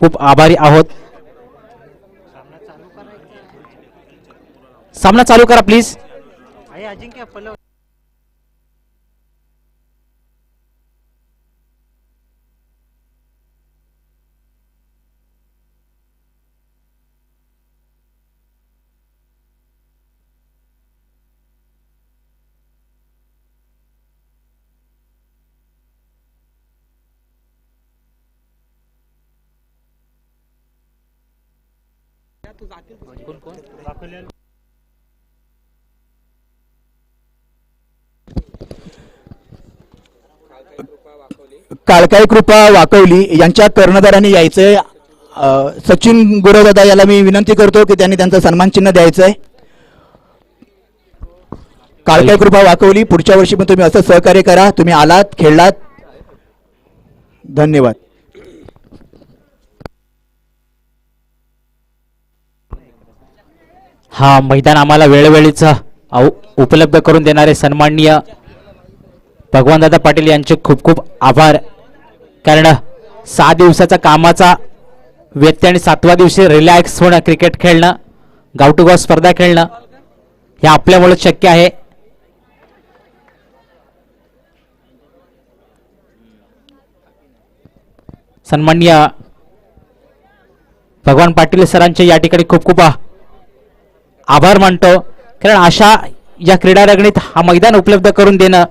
खूप आभारी आहोत. सामना चालू करा प्लीज आहे अजिंक्य पल्लव काळकाई कृपा वाकवली. यांच्या कर्णधाराने यायचंय. सचिन गुरवदादा याला मी विनंती करतो की त्यांनी त्यांचं सन्मान चिन्ह द्यायचंय. काळकाई कृपा वाकवली. पुढच्या वर्षी पण तुम्ही असं सहकार्य करा. तुम्ही आलात खेळलात. धन्यवाद. हा मैदान आम्हाला वेळोवेळीच उपलब्ध करून देणारे सन्माननीय भगवानदादा पाटील यांचे खूप खूप आभार. कारण सहा दिवसाचा कामाचा व्यत्यय आणि सातव्या दिवशी रिलॅक्स होणं क्रिकेट खेळणं गाव टू गाव स्पर्धा खेळणं हे आपल्यामुळे शक्य आहे. सन्माननीय भगवान पाटील सरांचे या ठिकाणी खूप खूप आ- आभार मानतो. कारण अशा या क्रीडा रंगणीत हा मैदान उपलब्ध करून देणं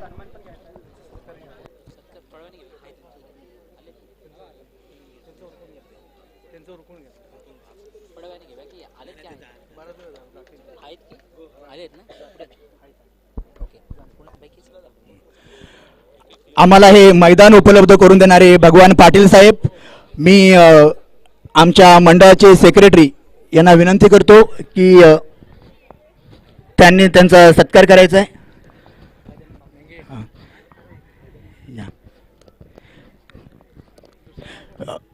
आम्हाला हे मैदान उपलब्ध करून देणारे भगवान पाटील साहेब मी आमच्या मंडळाचे सेक्रेटरी यांना विनंती करतो की त्यांनी त्यांचा सत्कार करायचा आहे? या.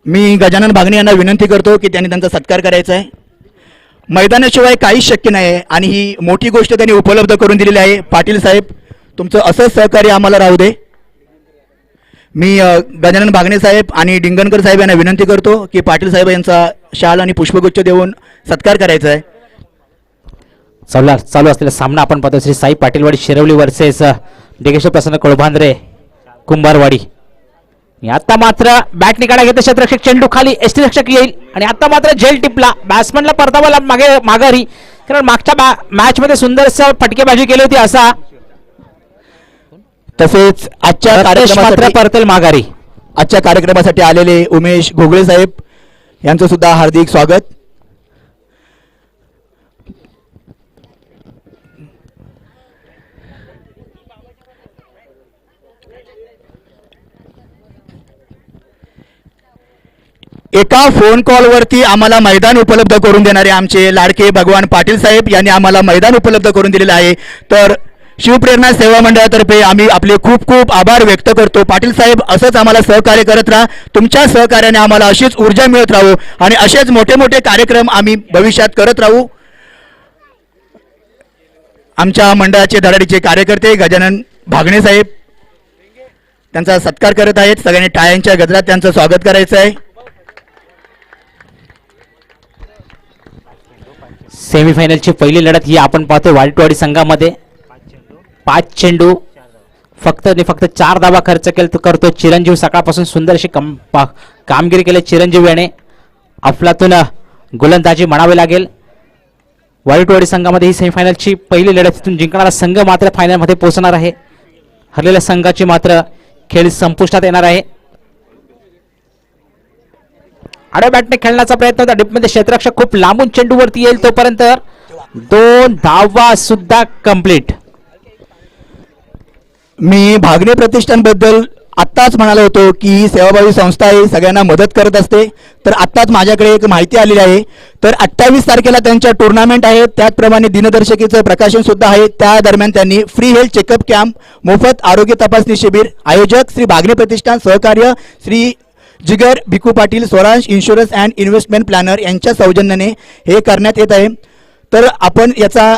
मी गजानन भागणे यांना विनंती करतो की त्यांनी त्यांचा सत्कार करायचा आहे. मैदानाशिवाय काहीच शक्य नाही आहे आणि ही मोठी गोष्ट त्यांनी उपलब्ध करून दिलेली आहे. पाटील साहेब तुमचं असंच सहकार्य आम्हाला राहू दे. मी गजानन भागणे साहेब आणि डिंगणकर साहेब यांना विनंती करतो की पाटील साहेब यांचा शाल आणि पुष्पगुच्छ देऊन सत्कार करायचा आहे. चालू चालू असलेला सामना आपण पाहतो श्री साई पाटीलवाडी शिरवली वर्सेस डिगेश्वर प्रसन्न कोळभांद्रे कुंभारवाडी. आता मात्र बॅट निकाला घेतं क्षेत्ररक्षक चेंडू खाली. एसटी रक्षक येईल. आणि आता मात्र झेल टिपला. बॅट्समॅनला परतावाला मागे माघारी. कारण मागच्या मॅच मध्ये सुंदरसं फटकेबाजी केली होती असा. तसेच आजच्या रत्नेश मात्र कार्यक्रमासाठी परतेल माघारी. आजच्या कार्यक्रमासाठी आलेले उमेश घोगळे साहेब यांचं सुद्धा हार्दिक स्वागत. एका फोन कॉलवरती आम्हाला मैदान उपलब्ध करून देणारे आमचे लाडके भगवान पाटील साहेब यांनी आम्हाला मैदान उपलब्ध करून दिलेलं आहे. तर शिवप्रेरणा सेवा मंडळातर्फे आम्ही आपले खूप खूप आभार व्यक्त करतो. पाटील साहेब असंच आम्हाला सहकार्य करत राहा. तुमच्या सहकार्याने आम्हाला अशीच ऊर्जा मिळत राहू आणि असेच मोठे मोठे कार्यक्रम आम्ही भविष्यात करत राहू. आमच्या मंडळाचे धडाडीचे कार्यकर्ते गजानन भागणे साहेब त्यांचा सत्कार करत आहेत. सगळ्यांनी टाळ्यांच्या गजरात त्यांचं स्वागत करायचं आहे. सेमीफायनलची पहिली लढत ही आपण पाहतोय वालटवाडी संघामध्ये. पाच चेंडू फक्त आणि फक्त चार धावा खर्च केला करतो. चिरंजीव सकाळपासून सुंदर अशी कम पा- कामगिरी केली. चिरंजीव याने अफलातून गोलंदाजी म्हणावी लागेल. वाईटवाडी संघामध्ये ही सेमीफायनलची पहिली लढत तिथून जिंकणारा संघ मात्र फायनलमध्ये पोहोचणार आहे. हरलेल्या संघाची मात्र खेळ संपुष्टात येणार आहे. आडव्या बॅटने खेळण्याचा प्रयत्न होता. डिपमध्ये क्षेत्ररक्षक खूप लांबून चेंडूवरती येईल तोपर्यंत दोन धावा सुद्धा कंप्लीट मी भागणे प्रतिष्ठानबद्दल आत्ताच म्हणालो होतो की सेवाभावी संस्था आहे सगळ्यांना मदत करत असते. तर आत्ताच माझ्याकडे एक माहिती आलेली आहे. तर अठ्ठावीस तारखेला त्यांच्या टुर्नामेंट आहे. त्याचप्रमाणे दिनदर्शिकेचं प्रकाशन सुद्धा आहे. त्या दरम्यान त्यांनी फ्री हेल्थ चेकअप कॅम्प मोफत आरोग्य तपासणी शिबिर आयोजक श्री भागणे प्रतिष्ठान सहकार्य Shri Jigar Bhiku Patil Swaransh insurance and investment planner यांच्या सौजन्याने हे करण्यात येत आहे. तर आपण याचा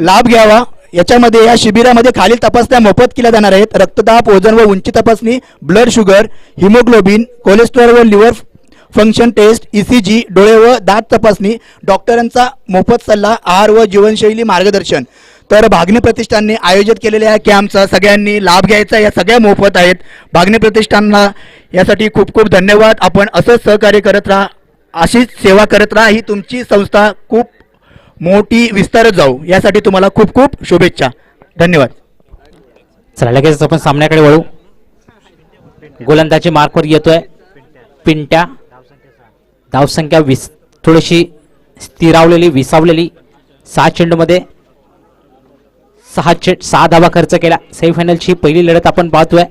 लाभ घ्यावा. याच्यामध्ये या शिबिरामध्ये खालील तपासण्या मोफत केल्या जाणार आहेत. रक्तदाब वजन व उंची तपासणी ब्लड शुगर हिमोग्लोबिन कोलेस्ट्रॉल व liver function test E C G डोळे व दात तपासणी डॉक्टरांचा मोफत सल्ला आहार व जीवनशैली मार्गदर्शन. तर भागणी प्रतिष्ठानने आयोजित केलेल्या या कॅम्पचा सगळ्यांनी लाभ घ्यायचा या सगळ्या मोफत आहेत. भागणी प्रतिष्ठानला यासाठी खूप खूप धन्यवाद. आपण असंच सहकार्य करत राहा. अशीच सेवा करत राहा. ही तुमची संस्था खूप मोठी विस्तारत जाऊ. यासाठी तुम्हाला खूप खूप शुभेच्छा. धन्यवाद. चला लगेच आपण सामन्याकडे वळू. गोलंदाजी मार्कवर येतोय. पिंट्या. धावसंख्या विस थोडीशी स्थिरावलेली विसावलेली. सहा चेंडूमध्ये सहा चे सहा धावा खर्च केला. सेमीफायनलची पहिली लढत आपण पाहतोय.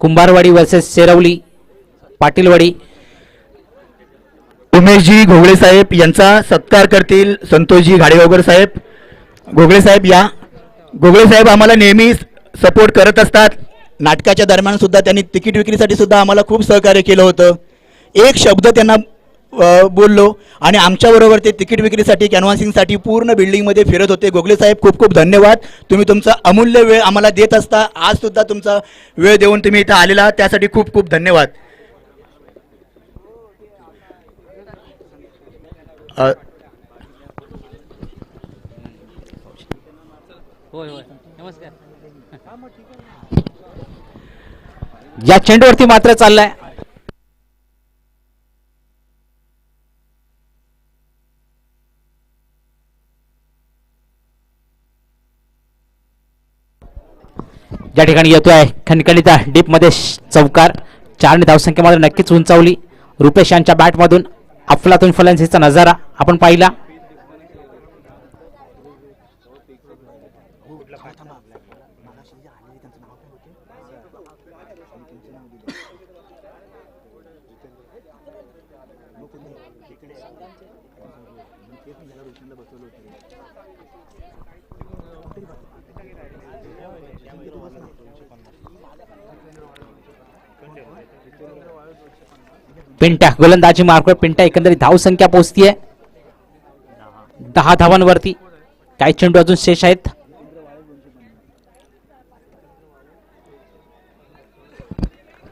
कुंभारवाडी वर्सेस शेरवली पाटीलवाडी. उमेशजी घोगळे साहेब यांचा सत्कार करतील संतोषजी घाडेगावकर साहेब. घोगळे साहेब या घोगळे साहेब आम्हाला नेहमी सपोर्ट करत असतात. नाटकाच्या दरम्यान सुद्धा त्यांनी तिकीट विक्रीसाठी सुद्धा आम्हाला खूप सहकार्य केलं होतं. एक शब्द त्यांना बोललो. आणि आमच्याबरोबर ते तिकीट विक्रीसाठी कॅनव्हासिंगसाठी पूर्ण बिल्डिंगमध्ये फिरत होते. गोगले साहेब खूप खूप धन्यवाद. तुम्ही तुमचा अमूल्य वेळ आम्हाला देत असता. आज सुद्धा तुमचा वेळ देऊन तुम्ही इथं आलेला त्यासाठी खूप खूप धन्यवाद. या चेंडूवरती मात्र चाललाय. ज्या ठिकाणी येतो आहे डीप डीपमध्ये श- चौकार चारने धावसंख्या मात्र नक्कीच उंचावली. रुपेश यांच्या बॅटमधून अफलातून फलंदाजीचा नजारा आपण पाहिला. पिंटा गोलंदाजी मार्कवर पिंटा एकंदरीत धावसंख्या पोहोचतीये. दहा धावांवरती. काही चेंडू अजून शेष आहेत.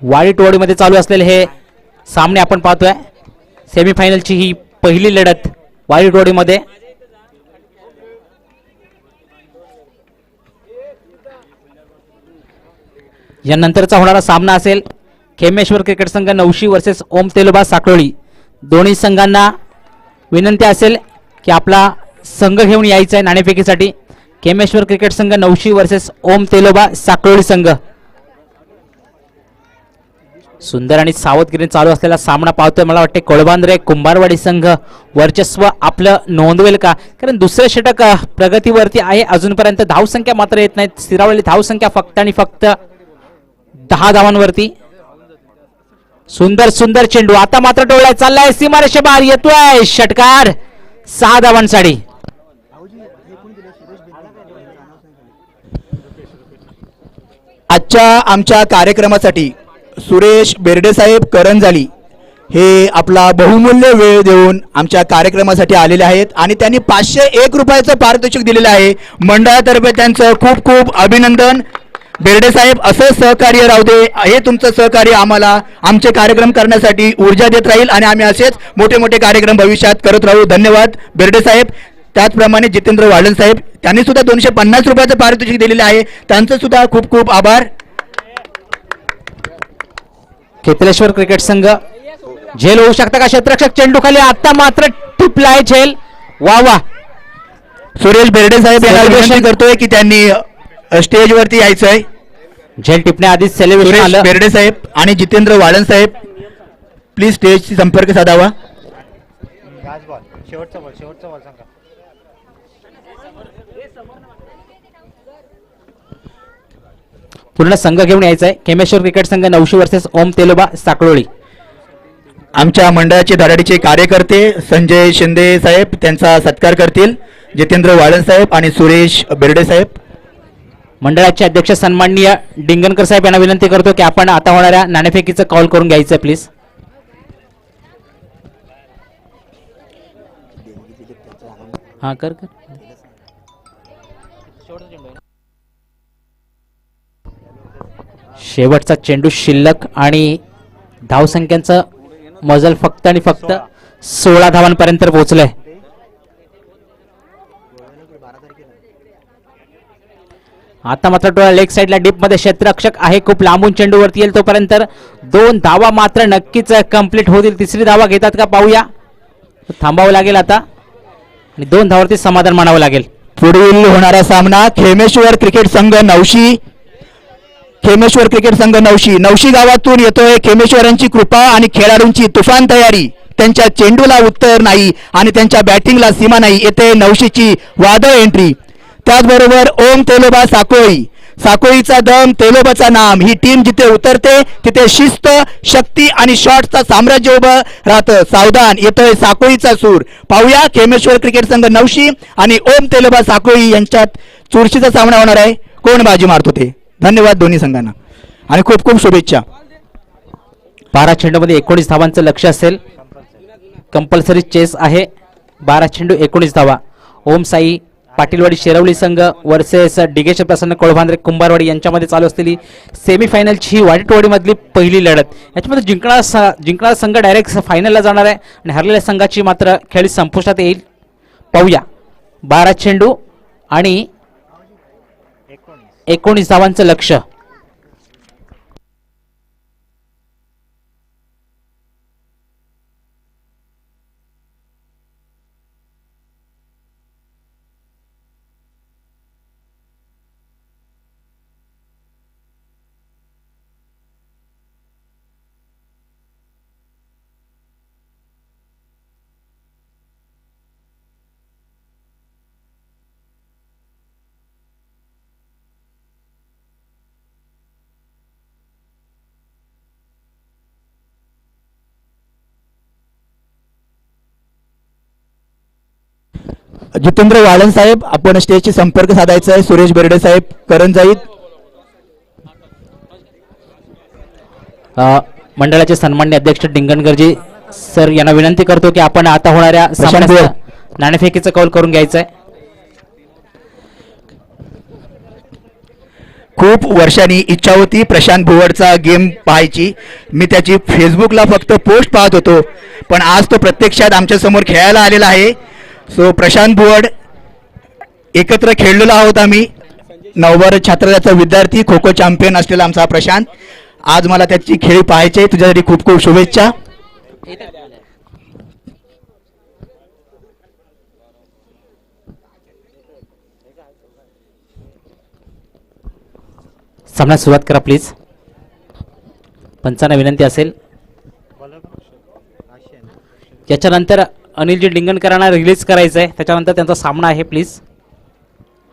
वाडीटोडीमध्ये चालू असलेले हे सामने आपण पाहतोय. सेमीफायनलची ही पहिली लढत वाडीटोडीमध्ये यानंतरचा होणारा सामना असेल. खेमेश्वर क्रिकेट संघ नवशी वर्सेस ओम तेलोबा साकळोळी दोन्ही संघांना विनंती असेल की आपला संघ घेऊन यायचा आहे नाणेफेकीसाठी. खेमेश्वर क्रिकेट संघ नवशी वर्सेस ओम तेलोबा साकळोळी संघ. सुंदर आणि सावधगिरी चालू असलेला सामना पाहतोय. मला वाटते कोळबांद्रे कुंभारवाडी संघ वर्चस्व आपलं नोंदवेल का? कारण दुसरे षटक प्रगतीवरती आहे. अजूनपर्यंत धावसंख्या मात्र येत नाहीत. स्थिरावलेली धावसंख्या फक्त आणि फक्त दहा धावांवरती. सुंदर सुंदर चेंडू. आता मात्र डोळ्यात चाललाय. सीमारेषे बाहेर येतोय. षटकार. सहा धावांसाठी. आजच्या आमच्या कार्यक्रमासाठी सुरेश बेर्डे साहेब करंजाली हे आपला बहुमूल्य वेळ देऊन आमच्या कार्यक्रमासाठी आलेले आहेत आणि त्यांनी पाचशे एक रुपयाचं पारितोषिक दिलेलं आहे. मंडळातर्फे त्यांचं खूप खूप अभिनंदन. बेर्डे साहेब असं सहकार्य राहू दे. हे तुमचं सहकार्य आम्हाला आमचे कार्यक्रम करण्यासाठी ऊर्जा देत राहील आणि आम्ही असेच मोठे मोठे कार्यक्रम भविष्यात करत राहू. धन्यवाद. बेर्डे साहेब त्याचप्रमाणे जितेंद्र वाढन साहेब त्यांनी सुद्धा दोनशे पन्नास रुपयाचं पारितोषिक दिलेलं आहे. त्यांचं सुद्धा खूप खूप आभार. केतलेश्वर क्रिकेट संघ झेल होऊ शकता का? क्षेत्ररक्षक चेंडू खाली आता मात्र टिपला आहे झेल. वा वा. सुरेश बेर्डे साहेब यांना Celebration. विनंती करतोय की त्यांनी स्टेजवरती यायचं आहे झेल टिपण्याआधीच सेलिब्रेशन सुरेश आलं. बेर्डे साहेब आणि जितेंद्र वाळन साहेब. प्लीज स्टेजशी संपर्क साधावा. पूर्ण संघ घेऊन यायचा आहे केमेश्वर क्रिकेट संघ नऊशे वर्सेस ओम तेलोबा साकळोळी आमच्या मंडळाचे धडाडीचे कार्यकर्ते संजय शिंदे साहेब त्यांचा सत्कार करतील जितेंद्र वाळन साहेब आणि सुरेश बेर्डे साहेब. मंडळाचे अध्यक्ष सन्माननीय डिंगणकर साहेब यांना विनंती करतो की आपण आता होणाऱ्या नाणेफेकीचं कॉल करून घ्यायचं प्लीज हा कर कर. शेवटचा चेंडू शिल्लक आणि धावसंख्यांचं मजल फक्त आणि फक्त सोळा धावांपर्यंत पोहोचलंय. आता मात्र टोळा लेग साईडला डीपमध्ये क्षेत्ररक्षक आहे. खूप लांबून चेंडूवरती येईल तोपर्यंत दोन धावा मात्र नक्कीच कंप्लीट होतील. तिसरी धावा घेतात का पाहूया. थांबावं लागेल आता. आणि दोन धावावरती समाधान मानावं लागेल. पुढील होणारा सामना खेमेश्वर क्रिकेट संघ नवशी. खेमेश्वर क्रिकेट संघ नवशी. नवशी गावातून येतोय खेमेश्वरांची कृपा आणि खेळाडूंची तुफान तयारी. त्यांच्या चेंडूला उत्तर नाही आणि त्यांच्या बॅटिंगला सीमा नाही. येते नवशीची वादळ एंट्री त्याचबरोबर ओम तेलोबा साकोळी. साकोळीचा दम तेलोबाचा नाम ही टीम जिथे उतरते तिथे शिस्त शक्ती आणि शॉटचा साम्राज्य उभं राहतं. सावधान येतोय साकोळीचा सूर. पाहूया खेमेश्वर क्रिकेट संघ नवशी आणि ओम तेलोबा साकोळी यांच्यात चुरशीचा सामना होणार आहे. कोण बाजी मारतो ते? धन्यवाद दोन्ही संघांना. आणि खूप खूप शुभेच्छा. बारा चेंडूमध्ये एकोणीस धावांचं लक्ष असेल. कंपल्सरी चेस आहे. बारा चेंडू एकोणीस धावा. ओम साई पाटीलवाडी शेरवली संघ वर्सेस डिगेश प्रसन्न कोळभांद्रे कुंभारवाडी यांच्यामध्ये चालू असलेली सेमीफायनलची ही वाईटवाडीमधली पहिली लढत. याच्यामध्ये जिंकणारा स- जिंकणारा संघ डायरेक्ट फायनलला जाणार आहे आणि हरलेल्या संघाची मात्र खेळी संपुष्टात येईल. पाहूया. बारा चेंडू आणि एकोणीस धावांचं लक्ष. जितेंद्र वाळन साहेब आपण स्टेजशी संपर्क साधायचा आहे. सुरेश बेर्डे साहेब करण जाईत. अ, मंडळाचे सन्मान्य अध्यक्ष डिंगणगरजी सर यांना विनंती करतो की आपण आता होणाऱ्या. नाणेफेकीचं कौल करून घ्यायचं आहे खूप वर्षांनी इच्छा होती प्रशांत भुवडचा गेम पाहायची. मी त्याची फेसबुकला फक्त पोस्ट पाहत होतो. पण आज तो प्रत्यक्षात आमच्यासमोर खेळायला आलेला आहे. सो प्रशांत भुवड एकत्र खेळलेलो आहोत आम्ही. नवभारत छात्राचा विद्यार्थी खो खो चॅम्पियन असलेला आमचा प्रशांत. आज मला त्याची खेळी पाहायची आहे तुझ्यासाठी खूप खूप शुभेच्छा. सामना सुरुवात करा प्लीज पंचांना विनंती असेल. याच्यानंतर अनिलजी डिंगणकरांना रिलीज करायचं आहे त्याच्यानंतर त्यांचा सामना आहे प्लीज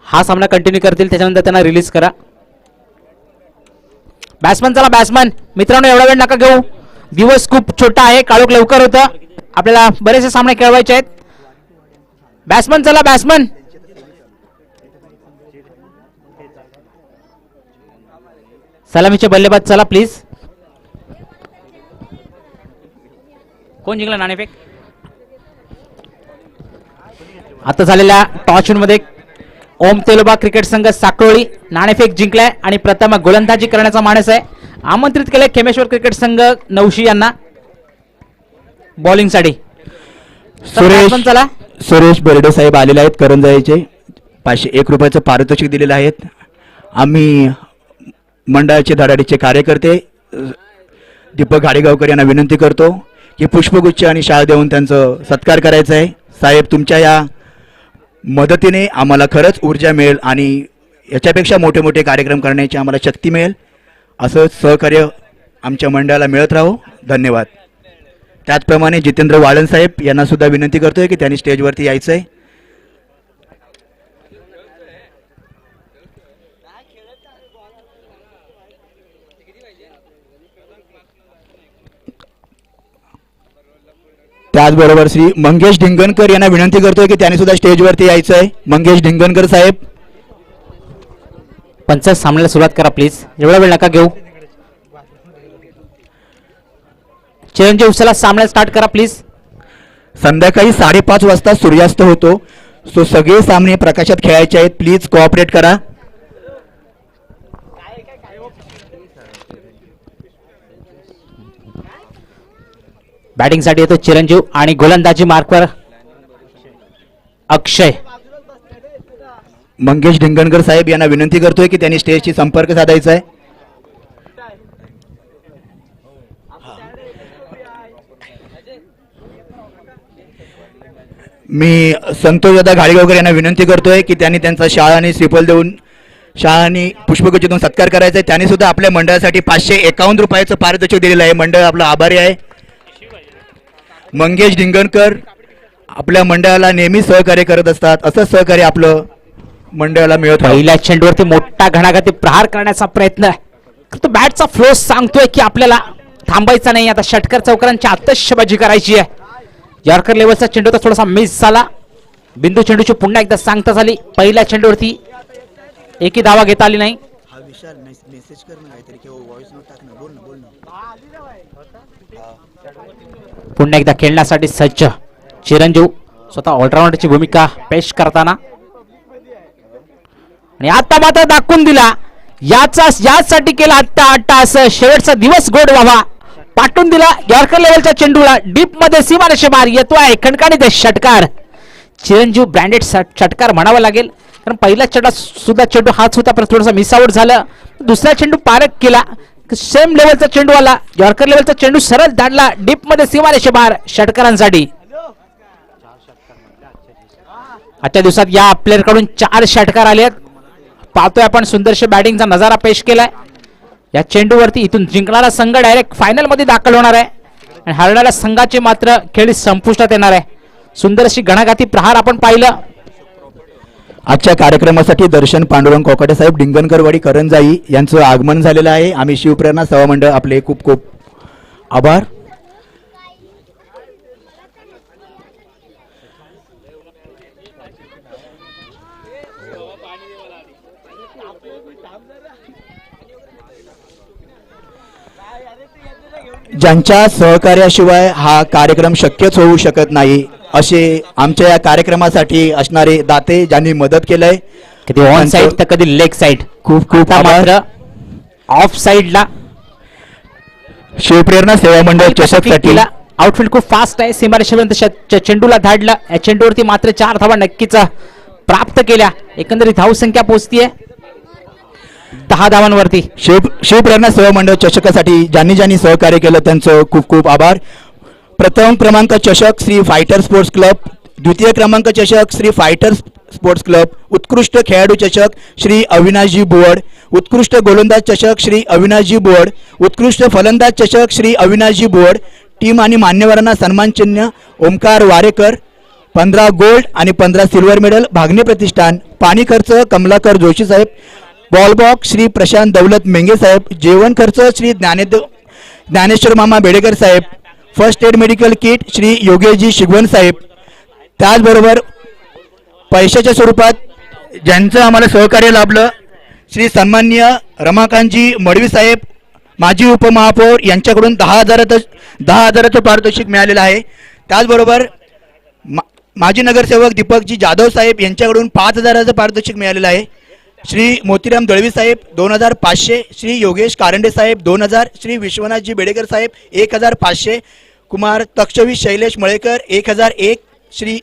हा सामना कंटिन्यू करतील त्याच्यानंतर त्यांना रिलीज करा. बॅट्समन चला बॅट्समन मित्रांनो एवढा वेळ नका घेऊ. दिवस खूप छोटा आहे काळोख लवकर होतं. आपल्याला बरेचसे सामने खेळवायचे आहेत. बॅट्समन चला बॅट्समन सलामीचे बल्लेबाज चला प्लीज कोण जिंकला नाणेफेक? आता झालेल्या टॉसमध्ये ओम तेलोबा क्रिकेट संघ साकोळी नाणेफेक जिंकलाय आणि प्रथम गोलंदाजी करण्याचा माणूस आहे. आमंत्रित केले खेमेश्वर क्रिकेट संघ नवशी यांना. बॉलिंगसाठी सुरेश चला. सुरेश बेर्डे साहेब आलेले आहेत करंजाईचे. पाचशे एक रुपयाचं पारितोषिक दिलेलं आहेत आम्ही मंडळाचे धडाडीचे कार्यकर्ते दीपक गाडेगावकर यांना विनंती करतो की पुष्पगुच्छ आणि शाळ देऊन त्यांचं सत्कार करायचा आहे. साहेब तुमच्या या मदतीने आम्हाला खरंच ऊर्जा मिळेल आणि याच्यापेक्षा मोठे मोठे कार्यक्रम करण्याची आम्हाला शक्ती मिळेल. असं सहकार्य आमच्या मंडळाला मिळत राहो. धन्यवाद. त्याचप्रमाणे जितेंद्र वाळन साहेब यांना सुद्धा विनंती करतोय की त्यांनी स्टेजवरती यायचं आहे त्याचबरोबर श्री मंगेश ढिंगणकर यांना विनंती करतोय की त्यांनी सुद्धा स्टेजवरती यायचं आहे मंगेश ढिंगणकर साहेब. पंचायत सामन्याला सुरुवात करा प्लीज एवढा वेळ नका घेऊ. चिरंजीव चला सामना स्टार्ट करा प्लीज संध्याकाळी साडेपाच वाजता सूर्यास्त होतो. सो सगळे सामने प्रकाशात खेळायचे आहेत. प्लीज कोऑपरेट करा. बॅटिंगसाठी येतो चिरंजीव आणि गोलंदाजी मार्कवर अक्षय. मंगेश ढिंगणकर साहेब यांना विनंती करतोय की त्यांनी स्टेजशी संपर्क साधायचा आहे. मी संतोष दादा घाळीगावकर यांना विनंती करतोय की त्यांनी त्यांचा शाळांनी श्रीफल देऊन शाळांनी पुष्पगुच्छ सत्कार करायचा आहे. त्यांनी सुद्धा आपल्या मंडळासाठी पाचशे एकावन्न रुपयाचं पारितोषिक दिलेलं आहे. मंडळ आपलं आभारी आहे. मंगेश ढिंगणकर आपल्या मंडळाला नेहमी सहकार्य करत असतात. असंच सहकार्य आपलं मंडळाला मिळत पहिल्या चेंडूवरती मोठा घणाघाती प्रहार करण्याचा प्रयत्न आहे. तो बॅटचा फ्लो सांगतोय की आपल्याला थांबायचा नाही. आता षटकर चौकरांची आतषबाजी करायची आहे. यॉर्कर लेवलचा चेंडू तर थोडासा मिस झाला. बिंदू चेंडूची पुन्हा एकदा सांगता झाली. पहिल्या चेंडूवरती एकही धावा घेता आली नाही. हा विशाल मेसेज कर ना काहीतरी किंवा व्हॉइस नोट टाक ना. बोल ना बोल ना. पुन्हा एकदा खेळण्यासाठी सज्ज चिरंजीव स्वतः ऑलराऊंडरची भूमिका पेश करताना. आणि आता मात्र दाखवून दिला याचा याचसाठी केला आत्ता आट्टा असं शेवटचा दिवस गोड व्हावा. पाठवून दिला यॉर्कर लेवलच्या चेंडूला डीपमध्ये सीमारेषे येतो आहे खणकाणीत षटकार. चिरंजीव ब्रँडेड षटकार म्हणावा लागेल. कारण पहिला चेंडा सुद्धा चेंडू हाच होता पण थोडासा मिसआउट झालं. दुसरा चेंडू पारक केला. सेम लेवलचा चेंडू आला. यॉर्कर लेवलचा चेंडू सरळ दांडला. डीपमध्ये सीमारेषे बार षटकारांसाठी. आजच्या दिवसात या प्लेअरकडून चार षटकार आले आहेत पाहतोय आपण सुंदरशे बॅटिंगचा नजारा पेश केलाय. या चेंडूवरती इथून जिंकणारा संघ डायरेक्ट फायनलमध्ये दाखल होणार आहे. आणि हरणाऱ्या संघाची मात्र खेळ संपुष्टात येणार आहे. सुंदर अशी गणागाती प्रहार आपण पाहिलं. आजच्या कार्यक्रमासाठी दर्शन पांडुरंग कोकाटे साहेब डिंगणकरवाडी करंजाई यांचं आगमन झालेलं आहे. आम्ही शिवप्रेरणा सेवा मंडळ आपले खूप खूप आभार. ज्यांच्या सहकार्याशिवाय हा कार्यक्रम शक्यच होऊ शकत नाही असे आमच्या या कार्यक्रमासाठी असणारे दाते ज्यांनी मदत केलंय. कधी ऑन साईड तर कधी लेग साईड खूप खूप मात्र ऑफ साईडला शिवप्रेरणा सेवा मंडळ चषकसाठी आउटफील्ड खूप फास्ट आहे. सीमारेषेपर्यंत चेंडूला धाडला या चेंडूवरती मात्र चार धावा नक्कीच प्राप्त केल्या. एकंदरीत धाव संख्या पोहोचतीये. दहा धावांवरती. शिव शिवप्रेरणा सेवा मंडळ चषकासाठी ज्यांनी ज्यांनी सहकार्य केलं त्यांचं खूप खूप आभार. प्रथम क्रमांक चषक श्री फायटर स्पोर्ट्स क्लब द्वितीय क्रमांक चषक श्री फायटर स्पोर्ट्स क्लब उत्कृष्ट खेळाडू चषक श्री अविनाशजी बोर्ड उत्कृष्ट गोलंदाज चषक श्री अविनाशजी बोर्ड उत्कृष्ट फलंदाज चषक श्री अविनाशजी बोर्ड टीम आणि मान्यवरांना सन्मान चिन्ह ओमकार वारेकर पंधरा गोल्ड आणि पंधरा सिल्वर मेडल भागणे प्रतिष्ठान पाणी खर्च कमलाकर जोशी साहेब बॉल बॉक्स श्री प्रशांत दौलत मेंगे साहेब जेवण खर्च श्री ज्ञानेद ज्ञानेश्वर मामा Bedekar saheb first aid medical kit Shri Yogeshji Shigwan साहेब. त्याचबरोबर पैशाच्या स्वरूपात ज्यांचं आम्हाला सहकार्य लाभलं श्री सन्मान्य रमाकांतजी मडवी साहेब माजी उपमहापौर यांच्याकडून दहा हजाराचं दहा हजाराचं पारितोषिक मिळालेलं आहे. त्याचबरोबर मा माजी नगरसेवक दीपकजी जाधव साहेब यांच्याकडून पाच हजाराचं पारितोषिक मिळालेलं आहे. श्री मोतीराम दळवी साहेब दोन हजार पाचशे श्री योगेश कारंडे साहेब दोन हजार श्री विश्वनाथजी बेडेकर साहेब एक हजार पाचशे कुमार तक्षवी शैलेश मळेकर एक हजार एक श्री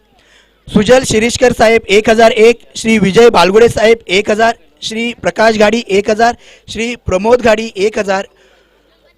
सुजल शिरीषकर साहेब एक हजार एक श्री विजय बालगुडे साहेब एक हजार श्री प्रकाश गाडी एक हजार श्री प्रमोद गाडी एक हजार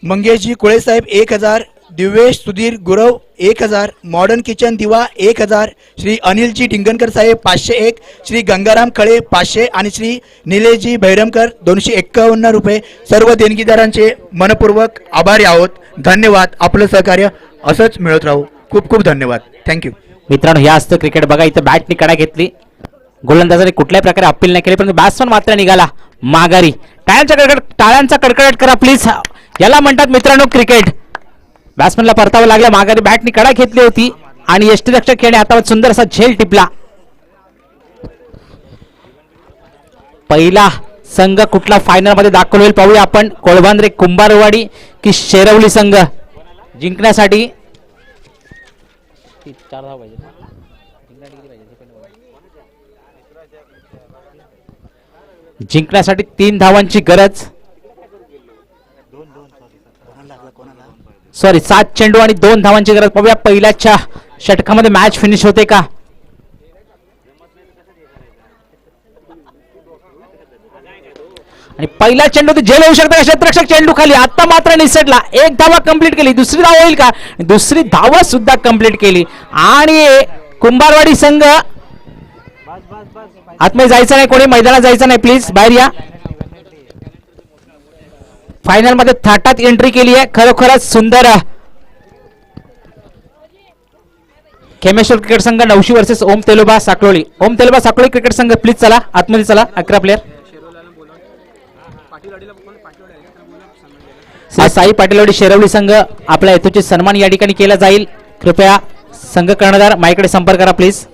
मंगेशजी कुळे साहेब एक हजार दिवेश सुधीर गुरव एक हजार मॉडर्न किचन दिवा एक हजार श्री अनिलजी ढिंगणकर साहेब पाचशे एक श्री गंगाराम खळे पाचशे आणि श्री निलेशजी भैरमकर दोनशे एक्कावन्न रुपये. सर्व देणगीदारांचे मनपूर्वक आभारी आहोत. धन्यवाद. आपलं सहकार्य असंच मिळत राहू. खूप खूप धन्यवाद. थँक्यू मित्रांनो हे असतं क्रिकेट. बघा इथं बॅटनी कडा घेतली. गोलंदाजाने कुठल्याही प्रकारे अपील नाही केली परंतु बॅट्समन मात्र निघाला. माघारी. टाळ्यांचा कडकड टाळ्यांचा कडकडाट करा प्लीज याला म्हणतात मित्रांनो क्रिकेट बॅट्समनला परतावं लागलं माघारी बॅटनी कडा घेतली होती आणि यष्टीरक्षक खेळणे हातावर सुंदर असा झेल टिपला. पहिला संघ कुठला फायनलमध्ये दाखल होईल पाहूया आपण. कोळबांद्रे कुंभारवाडी की शेरवली संघ? जिंकण्यासाठी जिंकण्यासाठी तीन धावांची गरज. सॉरी सात चेंडू आणि दोन धावांची गरज. पाहूया पहिल्याच्या षटकामध्ये मॅच फिनिश होते का? आणि पहिला चेंडू ते जेल होऊ शकता क्षेत्ररक्षक चेंडू खाली. आता मात्र निसटला. एक धावा कंप्लीट केली. दुसरी धाव होईल का? दुसरी धावा सुद्धा कंप्लीट केली. आणि कुंभारवाडी संघ बस आतमध्ये जायचं नाही कोणी मैदानात जायचं नाही प्लीज बाहेर या. फायनलमध्ये थाटात एंट्री केली आहे. खरोखरच सुंदर खेमेश्वर क्रिकेट संघ नऊशे वर्सेस ओम तेलोबा साकलोळी ओम तेलोबा साकलोळी क्रिकेट संघ प्लीज चला. आतमध्ये चला. अकरा प्लेअर साई पाटीलवाडी शेरवली संघ आपल्या हेतूचे सन्मान या ठिकाणी केला जाईल. कृपया संघ कर्णधार माईकडे संपर्क करा प्लीज